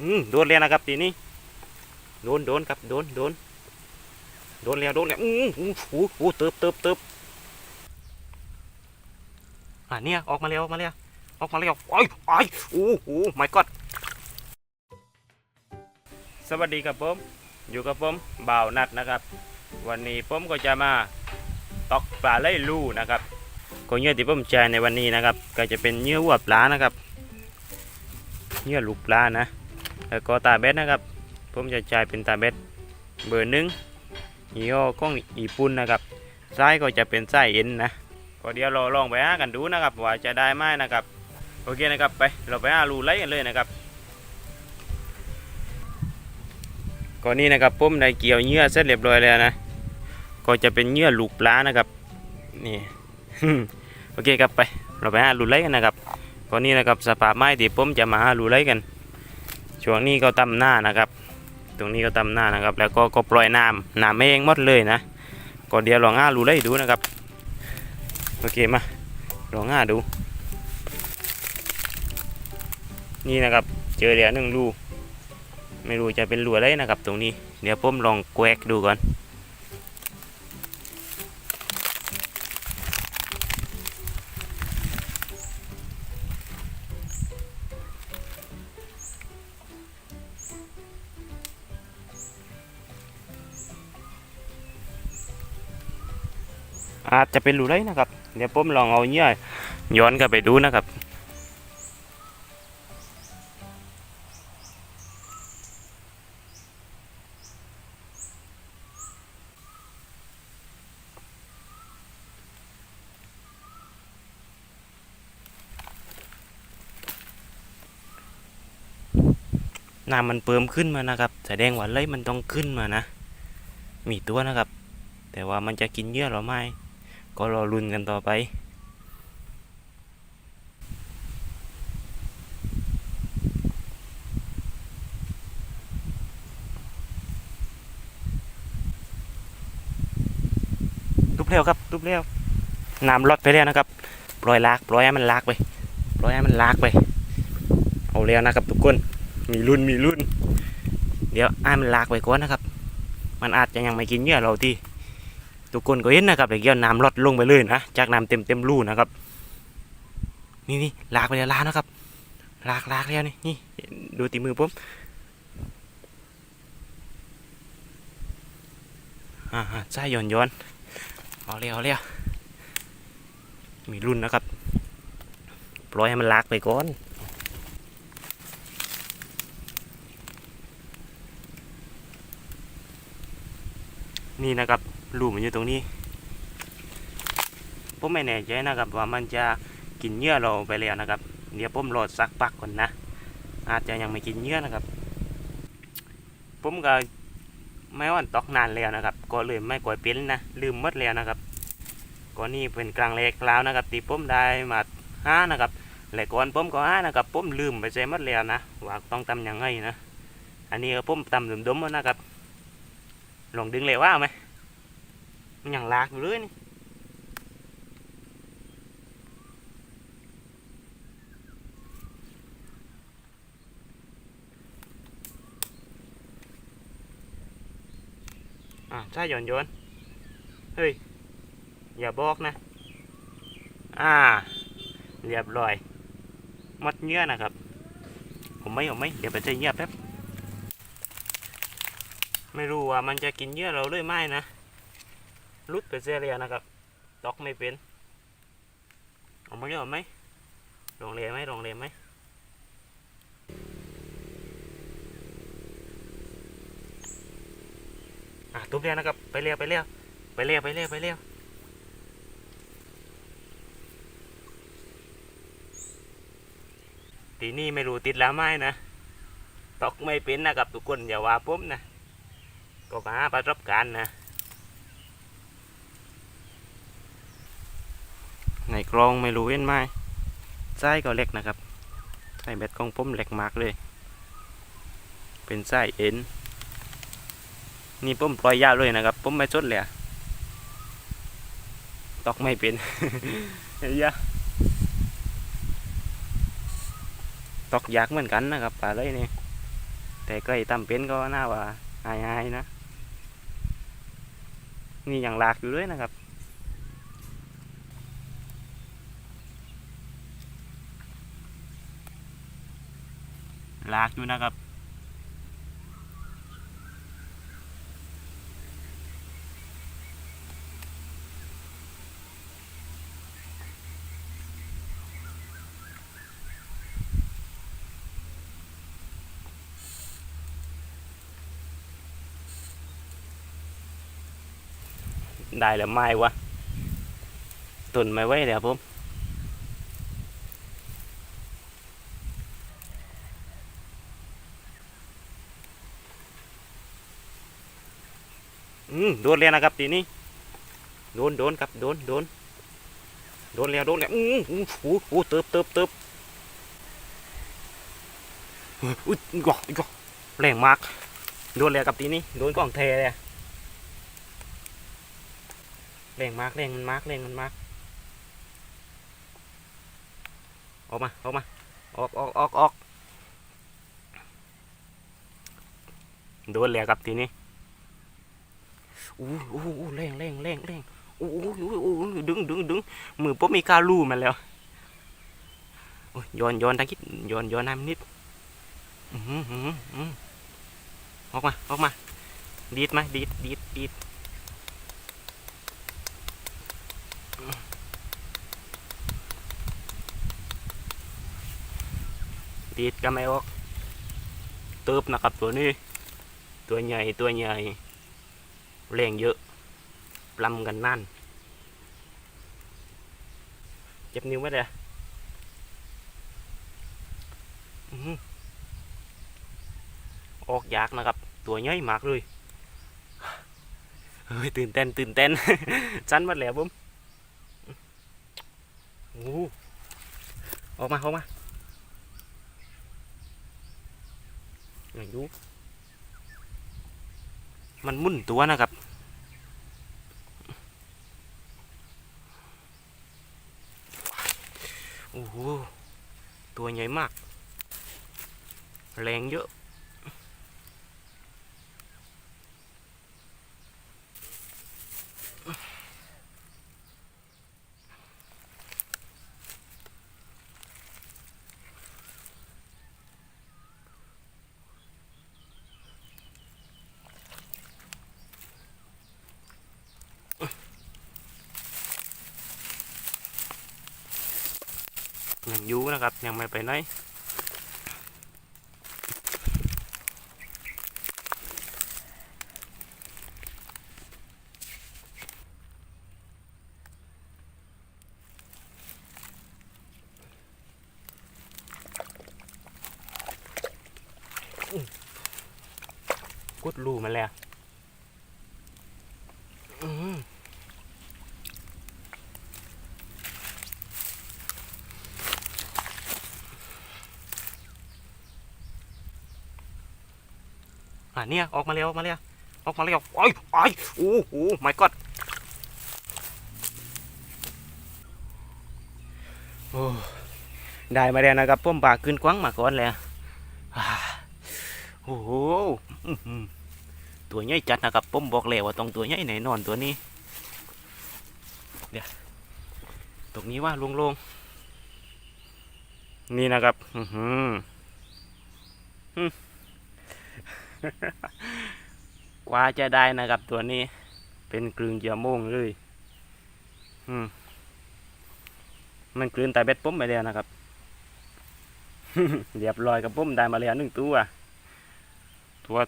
อืมโดนแล้วนะครับทีนี้โดนโดนครับโดนโดนโดนแล้วโดนแล้วอู้หูหูหูเติบเติบเติบอะเนี่ยออกมาแล้วออกมาแล้วออกมาแล้วไอ้ไอ้โอ้โหไม่กอดสวัสดีครับผมอยู่กับผมบ่าวนัดนะครับ วันนี้ผมก็จะมาตอกปลาไหลลูนะครับก็เหยื่อที่ผมใช้ในวันนี้นะครับ ก็จะเป็นเหยื่อวัวปลานะครับเหยื่อลูกปลานะ แล้วก็ตาเบ็ดนะครับ ผมจะใช้เป็นตาเบ็ดเบอร์หนึ่งยี่ห้อของญี่ปุ่นนะครับไส้ก็จะเป็นไส้เอ็นนะก็เดี๋ยวเราลองไปหากันดูนะครับว่าจะได้ไหมนะครับโอเคนะครับไปเราไปหารูไล่กันเลยนะครับก่อนนี้นะครับผมได้เกี่ยวเหยื่อเสร็จเรียบร้อยแล้วนะ ก็จะเป็นเหยื่อลูกปลานะครับนี่โอเคครับไปเราไปหารูไล่กันนะครับก่อนนี้นะครับสภาพไม้ที่ผมจะมาหารูไล่กัน ช่วงนี้ก็ตำหน้านะครับ ตรงนี้ก็ตำหน้านะครับ แล้วก็ก็ปล่อยน้ำน้ำเองหมดเลยนะก็เดี๋ยวลองห่ารูไล่ดูนะครับโอเคมาลองห่าดู นี่นะครับเจอเหลือหนึ่งรูไม่รู้จะเป็นรูอะไรนะครับ ตรงนี้เดี๋ยวผมลองแกวกดูก่อน อาจจะเป็นรูไรนะครับ เดี๋ยวผมลองเอาเนื้อย้อนกลับไปดูนะครับ น้ำมันเพิ่มขึ้นมานะครับ แสดงว่าเลยมันต้องขึ้นมานะ มีตัวนะครับ แต่ว่ามันจะกินเยื่อหรือไม่ ก็รอลุ้นกันต่อไป ทุบเร็วครับทุบเร็วน้ำลดไปแล้วนะครับ ปล่อยลาก ปล่อยให้มันลากไป ปล่อยให้มันลากไป เอาแล้วนะครับทุกคน มีรุ่น มีรุ่น เดี๋ยวให้มันลากไปก่อนนะครับ มันอาจจะยังไม่กินเยื่อเราที่ ทุกคนก็เห็นนะครับเดี๋ยวเกี่ยวน้ำลดลงไปเลยนะจากน้ำเต็มเต็มรูนะครับ นี่นี่ลากไปแล้วลากนะครับ ลากลากแล้วนี่นี่ดูตีมือผมอ่าอ่าใช่ย้อนย้อนเอาเลยเอาเลยมีรุ่นนะครับปล่อยให้มันลากไปก่อนนี่นะครับ รูมันอยู่ตรงนี้ผมไม่แน่ใจนะครับว่ามันจะกินเหยื่อเราไปแล้วนะครับ เดี๋ยวผมรอสักพักก่อนนะ อาจจะยังไม่กินเหยื่อนะครับ ผมก็ไม่ว่าตอกนานแล้วนะครับ ก็เลยไม่ก่อยเป็นนะลืมมดแล้วนะครับก็นี่เป็นกลางแรกแล้วนะครับที่ผมได้มาห้านะครับและก่อนผมก็ห้านะครับผมลืมไปใส่มดแล้วนะว่าต้องทำยังไงนะ อันนี้ก็ผมทำดมๆนะครับลองดึงเลยว่าไหม มันยังลากอยู่เลยนี่อ่าใช่โยนโยนเฮ้ย อย่าบอกนะ อ่า เรียบร้อยมัดเนื้อนะครับ ผมไม่ผมไม่ เดี๋ยวไปใจเงียบแป๊บ ไม่รู้ว่ามันจะกินเยื่อเราหรือไม่นะ รุดไปเสียเลยนะครับตอกไม่เป็นเอามาเยอะไหมลองเรียไหมลองเรียไหมอะทุบเรียนะครับ ไปเรียไปเรียไปเรียไปเรียไปเรียทีนี่ไม่รู้ติดแล้วไหมนะตอกไม่เป็นนะครับทุกคนอย่าว่าผมนะ ก็มาประสบการณ์นะ ในกรองไม่รู้เห็นไหมไส้ก็เล็กนะครับไส้เบ็ดของผมเล็กมากเลย เป็นไส้เอ็นนี่ผมปล่อยยาวเลยนะครับผมไม่ชดเลยตอกไม่เป็นเฮ้ยยะตอกยากเหมือนกันนะครับปลาเลยนี่แต่ก็ไอ้ตำเป็นก็น่าว่าอายๆนะ นี่ยังลากอยู่เลยนะครับ ลากอยู่นะครับ ได้แล้วไม้วะตุนไม่ไว้เดี๋ยวผม อืมโดนแล้วนะครับทีนี้โดนโดนครับโดนโดนโดนแล้วโดนแล้วอู้หูหูหูเติบเติบเติบอุ้ยกอกกอกแรงมากโดนแล้วครับทีนี้โดนกล่องเทเลยแรงมากแรงมันมากแรงมันมากออกมาออกมาออกออกออกออกโดนแล้วครับทีนี้ อู้อู้อู้แรงแรงแรงแรงอู้อู้อู้ดึงดึงดึงมือปุ๊บมีกาลูมันแล้วโอ้ยย้อนย้อนทางคิดย้อนย้อนน้ำนิดอือหือหือหือออกมาออกมา ดีดไหมดีดดีดดีดดีดก็ไม่ออกเติบนะครับตัวนี้ ตัวใหญ่ตัวใหญ่ แรงเยอะปลำกันนั่น เจ็บนิ้วไหมเด้ออื้อหืออกยากนะครับ ตัวใหญ่มากเลยเฮ้ยตื่นเต้นตื่นเต้นสั้นมาแล้วบุ้มโอ้ออกมาออกมาอย่างยุมันมุ่นตัวนะครับ โอ้โห ตัวใหญ่มาก แรงเยอะ อยู่นะครับ ยังไม่ไปไหนกุดรูมาแล้วอื้อหือ อะ เนี่ยออกมาเร็วมาเร็วออกมาเร็วไอ้ไอ้ยโอ้โหไม่กอดโอ้ได้มาแล้วนะครับป้มปากขึ้นกว้างมาก่อนแล้วโอ้โหตัวใหญ่จัดนะครับป้มบอกแล้วว่าต้องตัวใหญ่แน่นอนตัวนี้เดี๋ยวตรงนี้ว่าโล่งๆนี่นะครับ อือหือ ว่าจะได้นะครับตัวนี้ เป็นกลืนเจียวโมงเลยอืมมันกลืนแต่เบ็ดปุ้มไปแล้วนะครับเรียบร้อยกับปุ้มได้มาแล้วหนึ่งตัว ตัว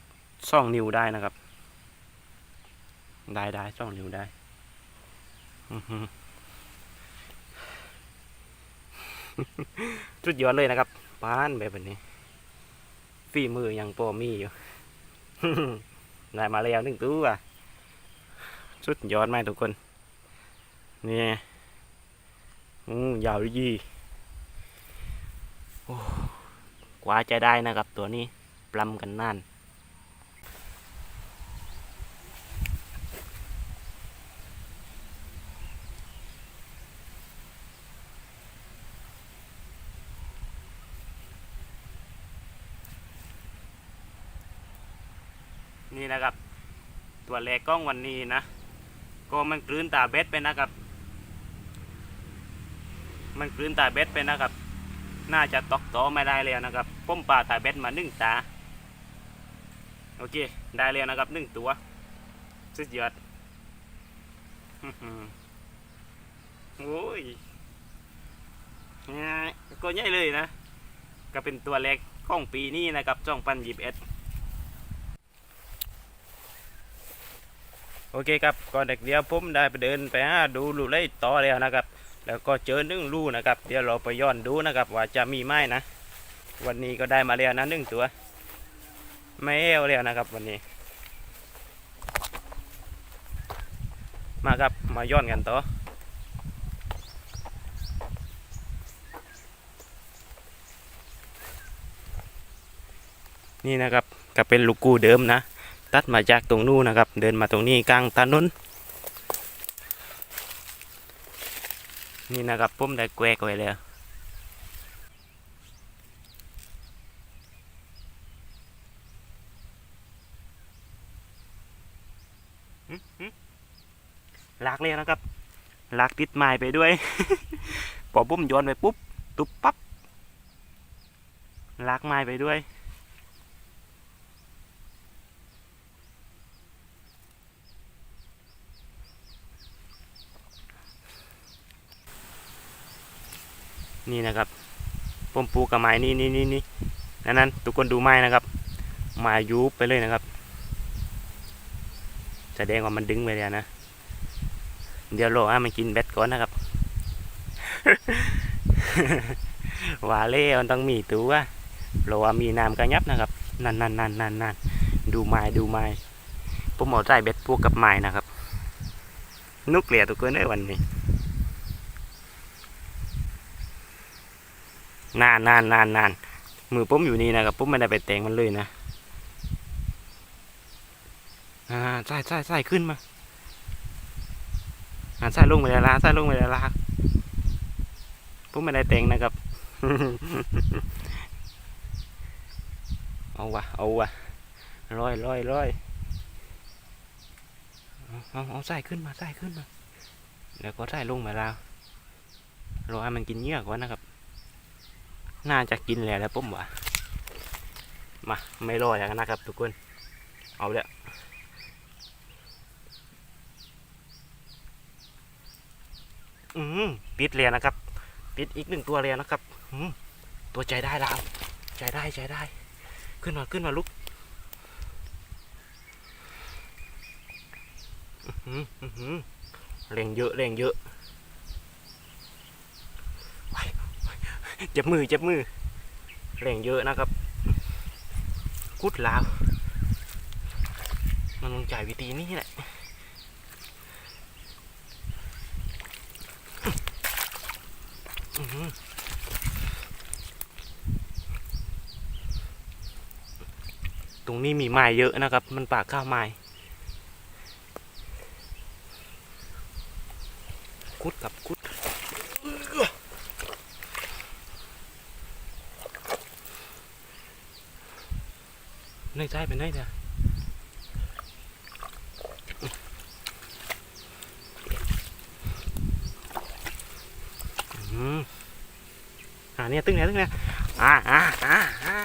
ซ่องนิ้วได้นะครับ ได้ได้ซ่องนิ้วได้อื้อหือสุดยอดเลยนะครับป้านแบบนี้ฝีมือยังพอมีอยู่ ได้มาแล้วหนึ่งตัวสุดยอดไหมากทุกคน นี่อืมยาวยี่โอ้กว่าจะได้นะครับตัวนี้ปลำกันนั่น ตัวแรกกล้องวันนี้นะ ก็มันกลืนตาเบ็ดไปนะครับ มันกลืนตาเบ็ดไปนะครับ น่าจะตอกต่อไม่ได้แล้วนะครับป้มปลาตาเบ็ดมาหนึ่งตา โอเค ได้แล้วนะครับหนึ่งตัวสุดยอดอื้อหือโอ้ยง่ายก็ใหญ่เลยนะ ก็เป็นตัวเล็กของปีนี้นะครับจ้องปันยิบเอ็ด โอเคครับก่อนเด็กเดียวผมได้ไปเดินไปหาดูรูไล่ต่อแล้วนะครับ แล้วก็เจอหนึ่งรูนะครับ เดี๋ยวเราไปย้อนดูนะครับ ว่าจะมีไหมนะ วันนี้ก็ได้มาแล้วนะหนึ่งตัว ไม่เอวแล้วนะครับ วันนี้ มาครับมาย้อนกันต่อนี่นะครับก็เป็นลูกกูเดิมนะัดมาจากตรงนู้นนะครับ เดินมาตรงนี้กลางถนนนี่นะครับผมได้แกวกไว้แล้วหลากเลยนะครับลากติดไม้ไปด้วย พอผมโยนไปปุ๊บ ตุบปั๊บลากไม้ไปด้วย นี่นะครับผมปลูกกับไม้นี่นี่นี่นี่นั่นนั่นทุกคนดูไม้นะครับไม้ยุบไปเลยนะครับแสดงว่ามันดึงไปแล้วนะ เดี๋ยวรอให้มันกินเบ็ดก่อนนะครับว่าเล่มันต้องมีตัวรอว่ามีน้ำกระยับนะครับ นั่นนั่นนั่นนั่นนั่นดูไม้ดูไม้ผมเอาใจเบ็ดพวกกับไม้นะครับ นุกเกลียทุกคนเลยวันนี้ นานนานนานนานมือผมอยู่นี่นะครับผมไม่ได้ไปแต่งมันเลยนะอ่าใส่ใส่ใส่ขึ้นมาอ่าใส่ลงไปแล้วละใส่ลงไปแล้วละผมไม่ได้แต่งนะครับเอาวะเอาวะร้อยร้อยร้อยเอาเอาใส่ขึ้นมาใส่ขึ้นมาแล้วก็ใส่ลงไปแล้วรอให้มันกินเยื่อก่อนนะครับ น่าจะกินแล้วแล้วผมว่ามาไม่รออย่างนั้นนะครับ ทุกคน เอาเลยอืมปิดเลยนะครับ ปิดอีกหนึ่งตัวเลยนะครับอืมตัวใจได้แล้วใจได้ใจได้ ขึ้นมาขึ้นมาลุกอื้อหืออื้อหือแรงเยอะแรงเยอะว้ายว้าย เจ็บมือเจ็บมือแรงเยอะนะครับกุดลาว มันต้องจ่ายวิธีนี้แหละตรงนี้มีไม้เยอะนะครับ มันปากข้าวไม้กุดกับกุด ใจเป็นไงเนี่ยอืมอ่าเนี่ยตึ้งเนี่ยตึ้งเนี่ยอ่าอ่าอ่าอ่า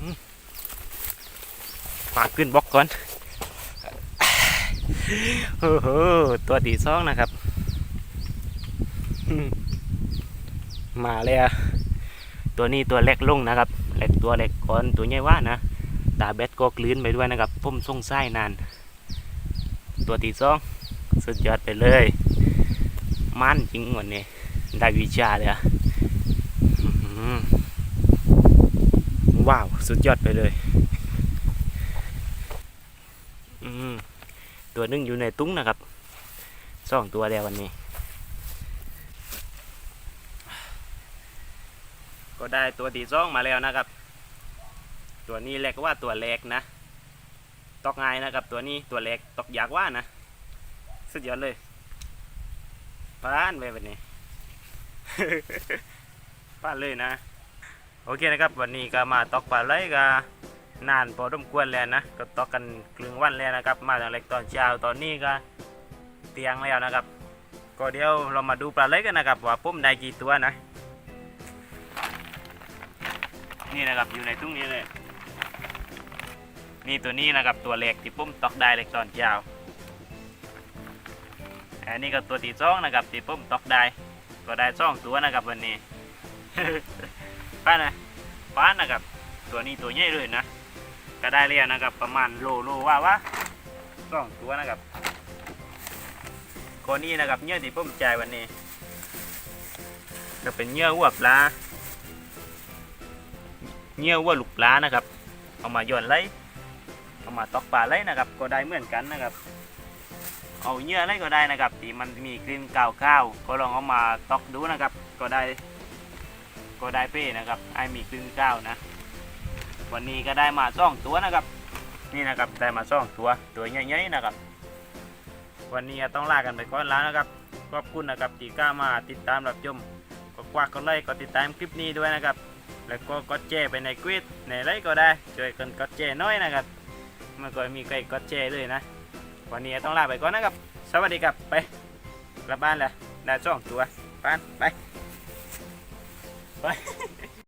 อืมฝากขึ้นบล็อกก่อนโอ้โหตัวดีซองนะครับ มาเลยอะตัวนี้ตัวเล็กลงนะครับ ล็กตัวเล็กก่อนตัวใหญ่ว่านะตาเบ็ดก็กลืนไปด้วยนะครับพุ่มส่งไส้นานตัวที่สองสุดยอดไปเลย มันจริงวันนี้ได้วิชาเลยอะว้าว สุดยอดไปเลยตัวนึงอยู่ในตุ้งนะครับสองตัวแล้ววันนี้ ก็ได้ตัวที่สองมาแล้วนะครับ ตัวนี้เรียกว่าตัวเล็กนะ ตอกง่ายนะครับ ตัวนี้ตัวเล็กตอกยากว่านะ สุดยอดเลยป้านไปแบบนี้ป้านเลยนะ โอเคนะครับ วันนี้ก็มาตอกปลาไหลกับนานพอสมควรแล้วนะ ก็ตอกกันครึ่งวันแล้วนะครับ มาตั้งแต่ตอนเช้าตอนนี้ก็เตียงแล้วนะครับ ก็เดี๋ยวเรามาดูปลาเล็กกันนะครับ ว่าผมได้กี่ตัวนะ นี่นะครับอยู่ในทุ่งนี้เลย นี่ตัวนี้นะครับตัวเล็กที่ผมตอกได้เล็กตอนเช้าอันนี้ก็ตัวที่องนะครับที่ผมตอกได้ ก็ได้สองตัวนะครับวันนี้ป้านะป้านะครับ ตัวนี้ตัวใหญ่เลยนะ ก็ได้แล้วนะครับประมาณโลโลว่าวะสองตัวนะครับคนนี้นะครับเนื้อที่ผมจ่ายวันนี้ก็เป็นเนื้อวัวปลา เนื้อวัวลูกปลานะครับ เอามาย่อนไล่เอามาตอกปลาไล่นะครับ ก็ได้เหมือนกันนะครับ เอาเนื้ออะไรก็ได้นะครับที่มันมีกลิ่นกาวๆก็ลองเอามาตอกดูนะครับ ก็ได้ ก็ได้เป้นะครับไอมีกลิ่นกาวนะ วันนี้ก็ได้มาซ่องตัวนะครับ นี่นะครับได้มาซ่องตัวตัวใหญ่ๆนะครับ วันนี้ต้องลากันไปก่อนแล้วนะครับขอบคุณนะครับที่กล้ามาติดตามรับชมก็กวากก็ไลค์ก็ติดตามคลิปนี้ด้วยนะครับ แล้วก็กดแชร์ไปในกวิดในไรก็ได้ช่วยกันกดแชร์น้อยนะครับมันก็มีใครกดแชร์เลยนะ วันนี้ต้องลาไปก่อนนะครับ สวัสดีครับไปกลับบ้านแล้วได้ซ่องตัวไปไปไป